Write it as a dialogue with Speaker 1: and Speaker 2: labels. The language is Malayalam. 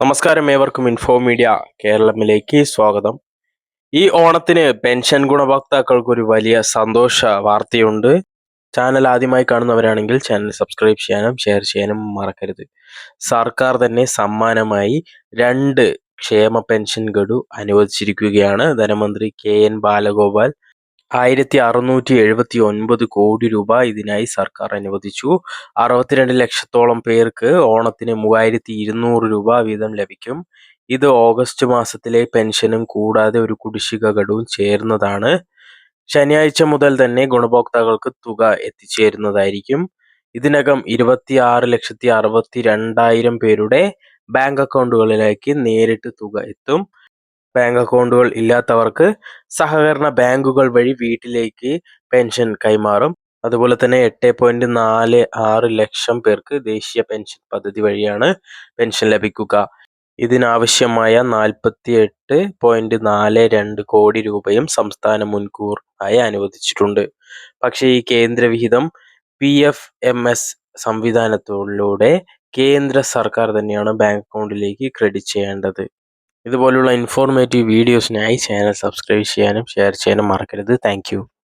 Speaker 1: നമസ്കാരം ഏവർക്കും ഇൻഫോ മീഡിയ കേരളത്തിലേക്ക് സ്വാഗതം. ഈ ഓണത്തിന് പെൻഷൻ ഗുണഭോക്താക്കൾക്ക് ഒരു വലിയ സന്തോഷ വാർത്തയുണ്ട്. ചാനൽ ആദ്യമായി കാണുന്നവരാണെങ്കിൽ ചാനൽ സബ്സ്ക്രൈബ് ചെയ്യാനും ഷെയർ ചെയ്യാനും മറക്കരുത്. സർക്കാർ തന്നെ സമ്മാനമായി രണ്ട് ക്ഷേമ പെൻഷൻ ഗഡു അനുവദിച്ചിരിക്കുകയാണ്. ധനമന്ത്രി കെ എൻ ബാലഗോപാൽ ആയിരത്തി അറുന്നൂറ്റി എഴുപത്തി ഒൻപത് കോടി രൂപ ഇതിനായി സർക്കാർ അനുവദിച്ചു. അറുപത്തിരണ്ട് ലക്ഷത്തോളം പേർക്ക് ഓണത്തിന് മൂവായിരത്തി ഇരുന്നൂറ് രൂപ വീതം ലഭിക്കും. ഇത് ഓഗസ്റ്റ് മാസത്തിലെ പെൻഷനും കൂടാതെ ഒരു കുടിശ്ശിക ഘടവും ചേർന്നതാണ്. ശനിയാഴ്ച മുതൽ തന്നെ ഗുണഭോക്താക്കൾക്ക് തുക എത്തിച്ചേരുന്നതായിരിക്കും. ഇതിനകം ഇരുപത്തിയാറ് ലക്ഷത്തി അറുപത്തി രണ്ടായിരം പേരുടെ ബാങ്ക് അക്കൗണ്ടുകളിലേക്ക് നേരിട്ട് തുക എത്തും. ബാങ്ക് അക്കൗണ്ടുകൾ ഇല്ലാത്തവർക്ക് സഹകരണ ബാങ്കുകൾ വഴി വീട്ടിലേക്ക് പെൻഷൻ കൈമാറും. അതുപോലെ തന്നെ എട്ട് പോയിന്റ് നാല് ആറ് ലക്ഷം പേർക്ക് ദേശീയ പെൻഷൻ പദ്ധതി വഴിയാണ് പെൻഷൻ ലഭിക്കുക. ഇതിനാവശ്യമായ നാൽപ്പത്തി എട്ട് പോയിന്റ് നാല് രണ്ട് കോടി രൂപയും സംസ്ഥാന മുൻകൂർ ആയി അനുവദിച്ചിട്ടുണ്ട്. പക്ഷേ ഈ കേന്ദ്രവിഹിതം പി എഫ് എം എസ് സംവിധാനത്തിലൂടെ കേന്ദ്ര സർക്കാർ തന്നെയാണ് ബാങ്ക് അക്കൗണ്ടിലേക്ക് ക്രെഡിറ്റ് ചെയ്യേണ്ടത്. ഇതുപോലുള്ള ഇൻഫോർമേറ്റീവ് വീഡിയോസിനായി ചാനൽ സബ്സ്ക്രൈബ് ചെയ്യാനും ഷെയർ ചെയ്യാനും മറക്കരുത്. താങ്ക്